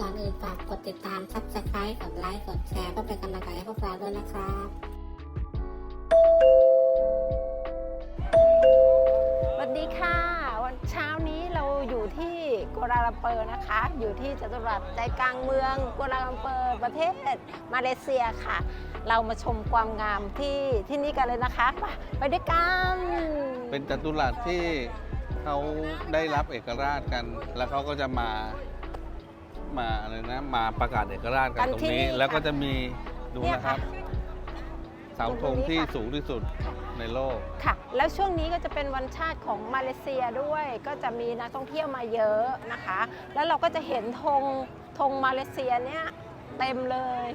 ก่อนอื่นฝากกดติดตาม subscribe กดไลค์ กดแชร์เพื่อเป็นกำลังใจให้พวกเราด้วยนะครับสวัสดีค่ะ วันเช้านี้เราอยู่ที่กัวลาลัมเปอร์นะคะ อยู่ที่จัตุรัสใจกลางเมืองกัวลาลัมเปอร์ประเทศมาเลเซียค่ะ เรามาชมความงามที่ที่นี่กันเลยนะคะไปไปด้วยกันเป็นจัตุรัสที่เขาได้รับเอกราชกัน แล้วเขาก็จะมา มาอะไรนะมาประกาศเอกราชกันตรงนี้ แล้วก็จะมีดูเนี่ยนะครับเสาธงที่สูงที่สุดในโลกค่ะ แล้วช่วงนี้ก็จะเป็นวันชาติของมาเลเซียด้วย ก็จะมีนักท่องเที่ยวมาเยอะนะคะ แล้วเราก็จะเห็นธงธงมาเลเซียเนี่ยเต็มเลย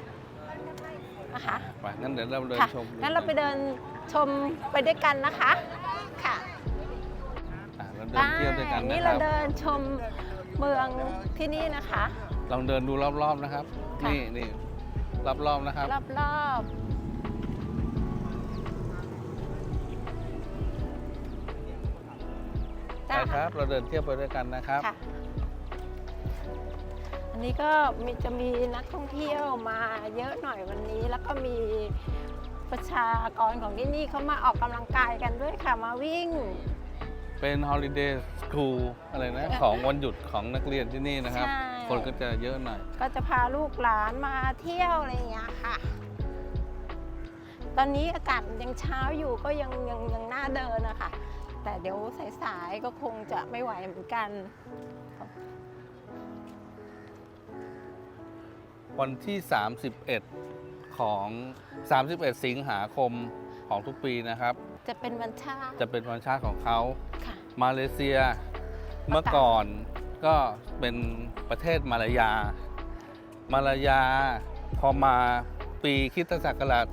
นะคะไปงั้นเดี๋ยวเราเดินค่ะชมงั้นเราไปเดินชมไปด้วยกันนะคะค่ะอะเราเดินเที่ยวด้วยกันนี่นะคเรารับเดินชมเมืองที่นี่นะคะ ลองเดินดูรอบๆนะครับ ค่ะ นี่นี่รอบๆนะครับ รอบๆไปครับ เราเดินเที่ยวไปด้วยกันนะครับ ค่ะ อันนี้ก็มีจะมีนักท่องเที่ยวมาเยอะหน่อยวันนี้ แล้วก็มีประชากรของที่นี่เขามาออกกำลังกายกันด้วยค่ะ มาวิ่ง เป็น holiday school อะไรนะ ของวันหยุดของนักเรียนที่นี่นะครับ ใช่ คนก็จะเยอะหน่อย ก็จะพาลูกหลานมาเที่ยวอะไรอย่างเงี้ยค่ะ ตอนนี้อากาศยังเช้าอยู่ก็ยังยังยังน่าเดินอะค่ะแต่เดี๋ยวสายๆก็คงจะไม่ไหวเหมือนกัน วันที่ 31 ของ 31 สิงหาคมของทุกปีนะครับ จะเป็นวันชาติจะเป็นวันชาติของเขาค่ะ มาเลเซียเมื่อก่อน ก็เป็นประเทศมาลายา มาลายาพอมาปีคริสตศักราช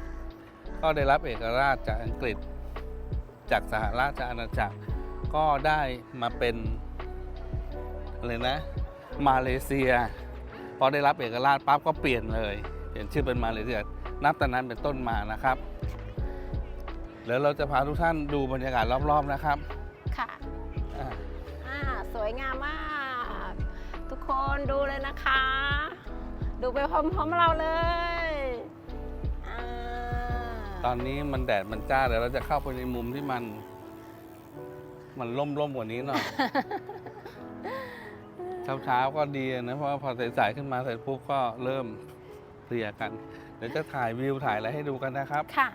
1957 ก็ได้รับเอกราชจากอังกฤษ จากสหราชอาณาจักร ก็ได้มาเป็นอะไรนะ มาเลเซีย พอได้รับเอกราชปั๊บก็เปลี่ยนเลย เปลี่ยนชื่อเป็นมาเลเซีย นับแต่นั้นเป็นต้นมานะครับเดี๋ยวเราจะพาทุกท่านดูบรรยากาศรอบ ๆ นะครับ ค่ะอ่าอ่า สวยงามมาก ทุกคนดูเลยนะคะ ดูไปพร้อมๆเราเลยอ่าตอนนี้มันแดดมันจ้าเดี๋ยวเราจะเข้าไปในมุมที่มัน มันร่มๆกว่านี้หน่อยเช้าๆก็ดีนะเพราะว่าพอสายๆขึ้นมาเสร็จปุ๊บก็เริ่มเพลียกัน เดี๋ยวจะถ่ายวิวถ่ายอะไรให้ดูกันนะครับ ค่ะ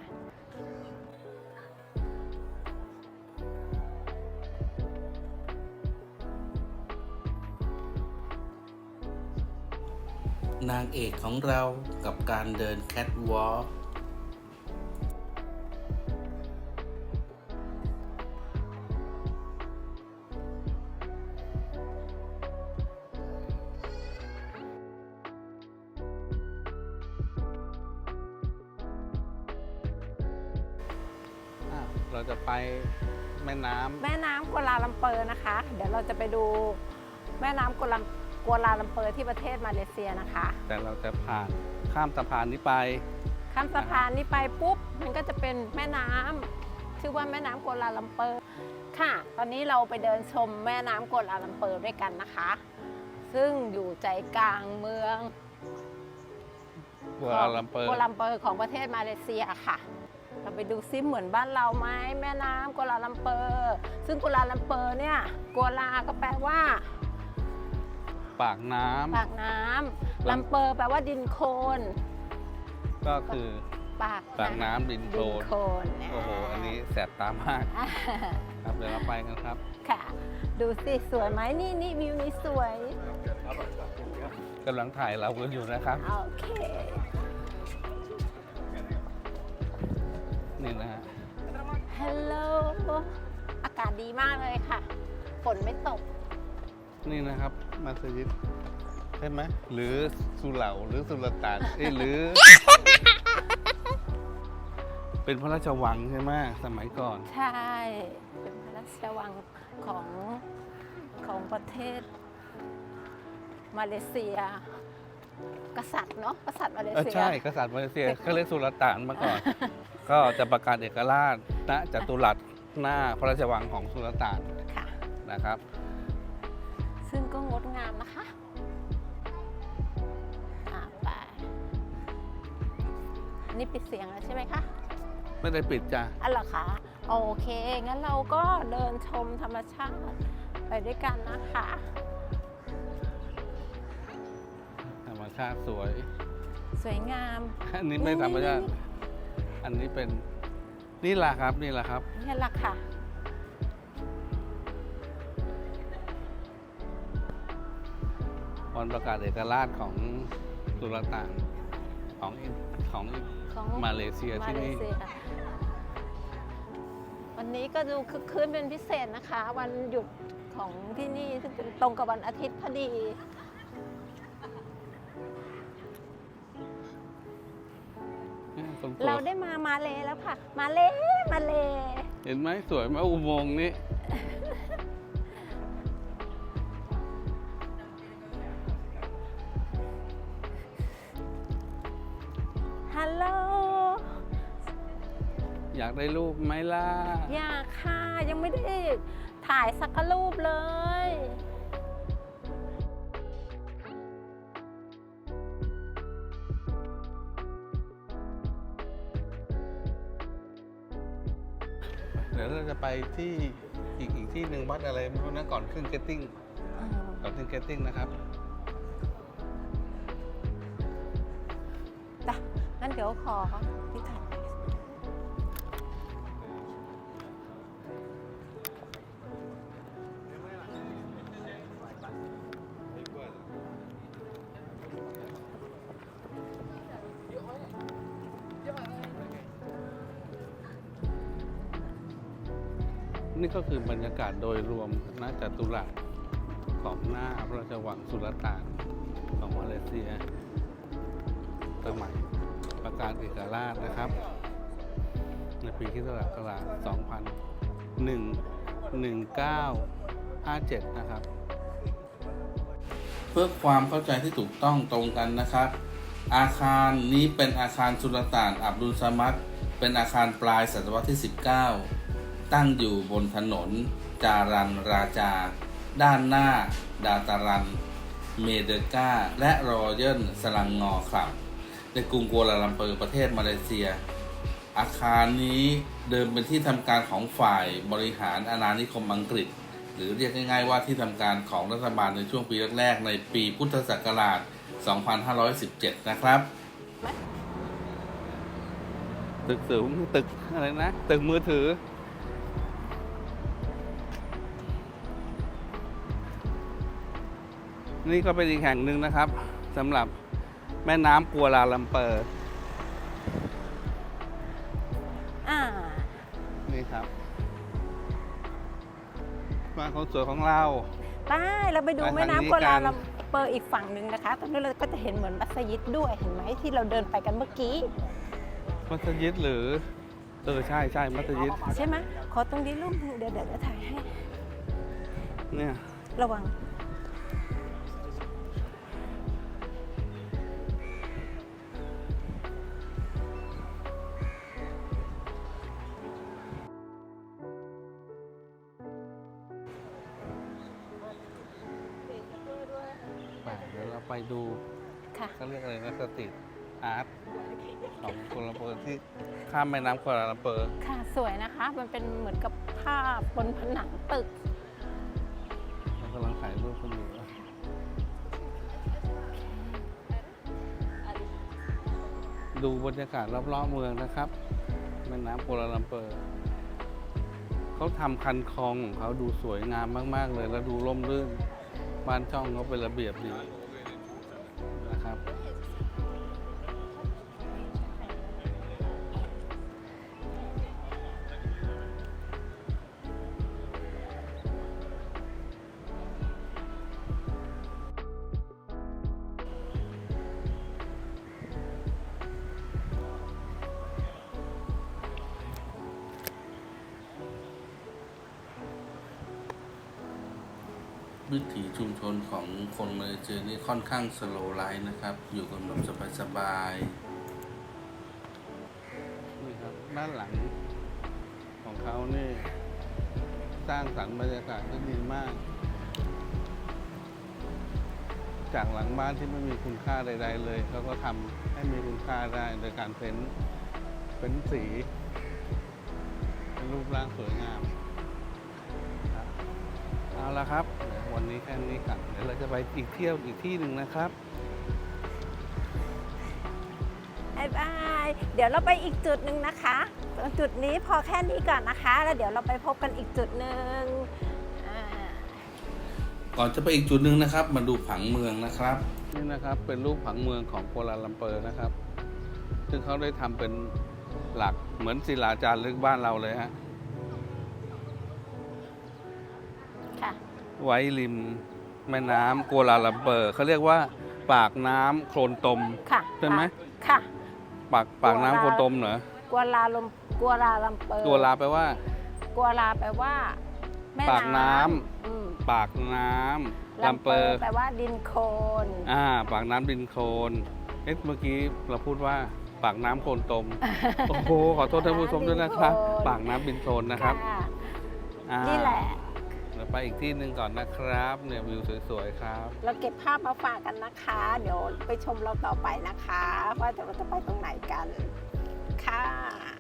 นางเอกของเรากับการเดินแคทวอล์กอะเราจะไปแม่น้ำแม่น้ำกัวลาลัมเปอร์นะคะ เดี๋ยวเราจะไปดูแม่น้ำกัวลา กัวลาลัมเปอร์ที่ประเทศมาเลเซียนะคะ แต่เราจะผ่านข้ามสะพานนี้ไป ข้ามสะพานนี้ไปปุ๊บ มันก็จะเป็นแม่น้ำชื่อว่าแม่น้ำกัวลาลัมเปอร์ ค่ะ ตอนนี้เราไปเดินชมแม่น้ำกัวลาลัมเปอร์ด้วยกันนะคะ ซึ่งอยู่ใจกลางเมือง กัวลาลัมเปอร์กัวลาลัมเปอร์ของประเทศมาเลเซียค่ะ เราไปดูซิเหมือนบ้านเราไหมแม่น้ำกัวลาลัมเปอร์ ซึ่งกัวลาลัมเปอร์เนี่ยกัวลาก็แปลว่า ปากน้ำปากน้ำลัมเปอร์แปลว่าดินโคลนก็คือปากปากน้ำดินโคลดินนโคลนเนี่ยโอ้โหอันนี้แสบตามากอ่าครับเดี๋ยวเราไปกันครับ ค่ะ ดูสิ สวยไหมนี่นี่วิวนี้สวย กำลังถ่ายเรากันอยู่นะครับ โอเค นี่นะฮะฮัลโหล อากาศดีมากเลยค่ะ ฝนไม่ตก นี่นะครับ มัสยิดใช่ไหมหรือสุเหร่าหรือสุลต่านเอ้ยหรือ เป็นพระราชวังใช่ไหมสมัยก่อน ใช่ เป็นพระราชวังของของประเทศ มาเลเซีย กษัตริย์เนาะกษัตริย์มาเลเออเซีย ใช่กษัตริย์มาเลเซียก็เรียกสุลต่านมาก่อน ก็จะประกาศเอกราชณจัตุรัสหน้าพระราชวังของสุลต่านค่ะนะครับ ซึ่งก็งดงามนะคะอะไปอันนี่ปิดเสียงแล้วใช่ไหมคะไม่ได้ปิดจ้ะอันเหรอคะโอเค งั้นเราก็เดินชมธรรมชาติไปด้วยกันนะคะ ธรรมชาติสวย สวยงาม อันนี้ไม่ธรรมชาติ อันนี้เป็นนี่แหละครับนี่แหละครับนี่แหละค่ะ วันประกาศเอกราชของสุลต่านของอินของของมาเลเซียที่นี่ มาเลเซียวันนี้ก็ดูคึกคืนเป็นพิเศษนะคะ วันหยุดของที่นี่ซึ่งเป็นตรงกับวันอาทิตย์พอดีตรงตัวเราได้มามาเลแล้วค่ะ มาเลมาเล เห็นไหมสวยไหมอุโมงค์นี้ โหลอยากได้รูปไหมล่ะ อยากค่ะยังไม่ได้ถ่ายสักรูปเลย เดี๋ยวเราจะไปที่อีกอีกที่หนึ่งวัดอะไรไม่รู้นะก่อนขึ้นเกตติ้งก่อนขึ้นเกตติ้งนะครับ จ้ะ งั้นเดี๋ยวขอที่ถ่ายนี่ก็คือบรรยากาศโดยรวมณจตุรัสของหน้าพระราชวังสุลต่านของมาเลเซียสมัยปร กาศเอกราชนะครับ ในปีคริสตศักราช2001 1957 นะครับ เพื่อความเข้าใจที่ถูกต้องตรงกันนะครับ อาคารนี้เป็นอาคารสุลต่านอับดุลซามัดเป็นอาคารปลายศตวรรษที่ 19 ตั้งอยู่บนถนน จารันราจา ด้านหน้า ดาตารัน เมเดกาและรอยัลสลังงอครับ ในกรุงกัวลาลัมเปอร์ประเทศมาเลเซีย อาคารนี้เดิมเป็นที่ทำการของฝ่ายบริหารอาณานิคมอังกฤษ หรือเรียกง่ายๆว่าที่ทำการของรัฐบาลในช่วงปีแรกๆ ในปีพุทธศักราช 2517 นะครับตึกสูงตึกอะไรนะตึกมือถือ นี่ก็เป็นอีกแห่งหนึ่งนะครับสำหรับ แม่น้ำกัวลาลัมเปอร์อ่านี่ครับบ้านคนสวยของเราได้เราไปดูไปทางแม่นี้น้ำกัวลากัน ลัมเปอร์อีกฝั่งหนึ่งนะคะตรงนี้เราก็จะเห็นเหมือนมัสยิดด้วยเห็นไหมที่เราเดินไปกันเมื่อกี้ มัสยิดหรือเออใช่ใช่มัสยิดใช่ไหมขอตรงนี้รูปหนึ่งเดี๋ยวเดี๋ยวเดี๋ยวถ่ายให้ เนี่ยระวัง ไปดูค่ะเขาเรียกอะไรนะสตรีทอาร์ตของกัวลาลัมเปอร์ที่ข้ามแม่น้ำกัวลาลัมเปอร์ค่ะสวยนะคะ มันเป็นเหมือนกับภาพบนผนังตึก เรากำลังถ่ายรูปกันอยู่ดูบรรยากาศรอบๆเมืองนะครับ แม่น้ำกัวลาลัมเปอร์เขาทำคันคลองของเขาดูสวยงามมาก ๆ เลย แล้วดูร่มรื่น บ้านช่องเขาเป็นระเบียบดี วิถีชุมชนของคนมาเลเซียนี่ค่อนข้างสโลไลฟ์นะครับ อยู่กันแบบสบายๆนี่ครับด้านหลังของเขานี่สร้างสรรค์บรรยากาศได้ดีมาก จากหลังบ้านที่ไม่มีคุณค่าใด ๆ เลยเขาก็ทำให้มีคุณค่าได้โดยการเพ้นเพ้นสี เป็นรูปร่างสวยงามเอาละครับ ววันนี้แค่นี้กันเดี๋ยวเราจะไปอีกเที่ยวอีกที่หนึ่งนะครับบายบายเดี๋ยวเราไปอีกจุดหนึ่งนะคะจุดนี้พอแค่นี้ก่อนนะคะ แล้วเดี๋ยวเราไปพบกันอีกจุดหนึ่งอ่าก่อนจะไปอีกจุดหนึ่งนะครับ มาดูผังเมืองนะครับ นี่นะครับเป็นรูปผังเมืองของกัวลาลัมเปอร์นะครับ ซึ่งเขาได้ทำเป็นหลักเหมือนศิลาจารึกบ้านเราเลยฮะ ไว้ริมแม่น้ำกัวลาลัมเปอร์เขาเรียกว่าปากน้ำโคลนตม ค่ะใช่ไหม ค่ะปากปากน้ำโคลนตมเหรอกัวลาลมกัวลาลัมเปอร์กัวลาแปลว่ากัวลาแปลว่าแม่ปากน้ำอืมปากน้ำลัมเปอร์แปลว่าดินโคลนอ่า ปากน้ำดินโคลนเอ๊ะเมื่อกี้เราพูดว่าปากน้ำโคลนตม โอ้โหขอโทษท่านผู้ชมด้วยนะครับ ปากน้ำดินโคลนนะครับ ค่ะอ่า นี่แหละเราไป อีกที่หนึ่งก่อนนะครับ เนี่ยวิวสวยๆครับ เราเก็บภาพมาฝากกันนะคะ เดี๋ยวไปชมเราต่อไปนะคะ ว่าจะเราจะไปตรงไหนกัน ค่ะ